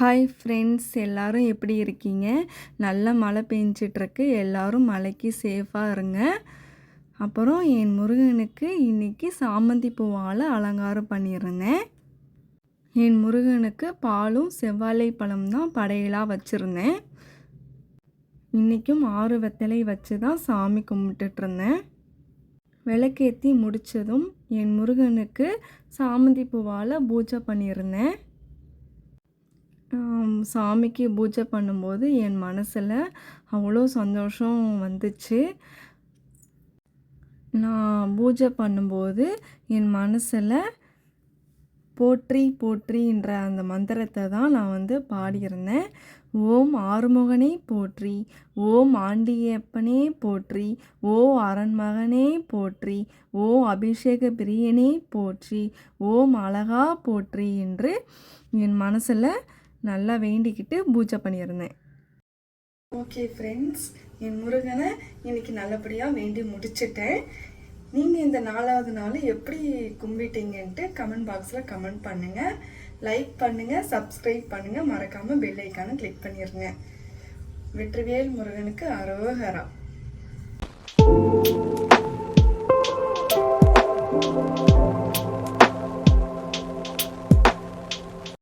Hi friends எல்லோரும் எப்படி இருக்கீங்க? நல்ல மழை பெஞ்சிட்ருக்கு. எல்லாரும் மழைக்கு சேஃபாக இருங்க. அப்புறம் என் முருகனுக்கு இன்னைக்கு சாமந்தி பூவால் அலங்காரம் பண்ணியிருந்தேன். என் முருகனுக்கு பாலும் செவ்வாழை பழம் தான் படையலாக வச்சுருந்தேன். இன்றைக்கும் ஆறு வெத்தலை வச்சு தான் சாமி கும்பிட்டுட்ருந்தேன். விளக்கேற்றி முடித்ததும் என் முருகனுக்கு சாமந்தி பூவால் பூஜை பண்ணியிருந்தேன். சாமிக்கு பூஜை பண்ணும்போது என் மனசில் அவ்வளோ சந்தோஷம் வந்துச்சு. நான் பூஜை பண்ணும்போது என் மனசில் போற்றி போற்றின்ற அந்த மந்திரத்தை தான் நான் வந்து பாடியிருந்தேன். ஓம் ஆறுமுகனே போற்றி ஓம் ஆண்டியப்பனே போற்றி ஓ அரண்மகனே போற்றி ஓ அபிஷேக பிரியனே போற்றி ஓம் அழகா போற்றி என்று என் மனசில் நல்லா வேண்டிக்கிட்டு பூஜை பண்ணியிருந்தேன். ஓகே ஃப்ரெண்ட்ஸ் என் முருகனை இன்னைக்கு நல்லபடியாக வேண்டி முடிச்சிட்டேன். நீங்கள் இந்த நாலாவது நாள் எப்படி கும்பிட்டீங்கன்ட்டு கமெண்ட் பாக்ஸில் கமெண்ட் பண்ணுங்கள் லைக் பண்ணுங்கள் சப்ஸ்கிரைப் பண்ணுங்கள் மறக்காமல் பெல் ஐக்கானை கிளிக் பண்ணிடுங்க வெற்றிவேல் முருகனுக்கு அரோகரா.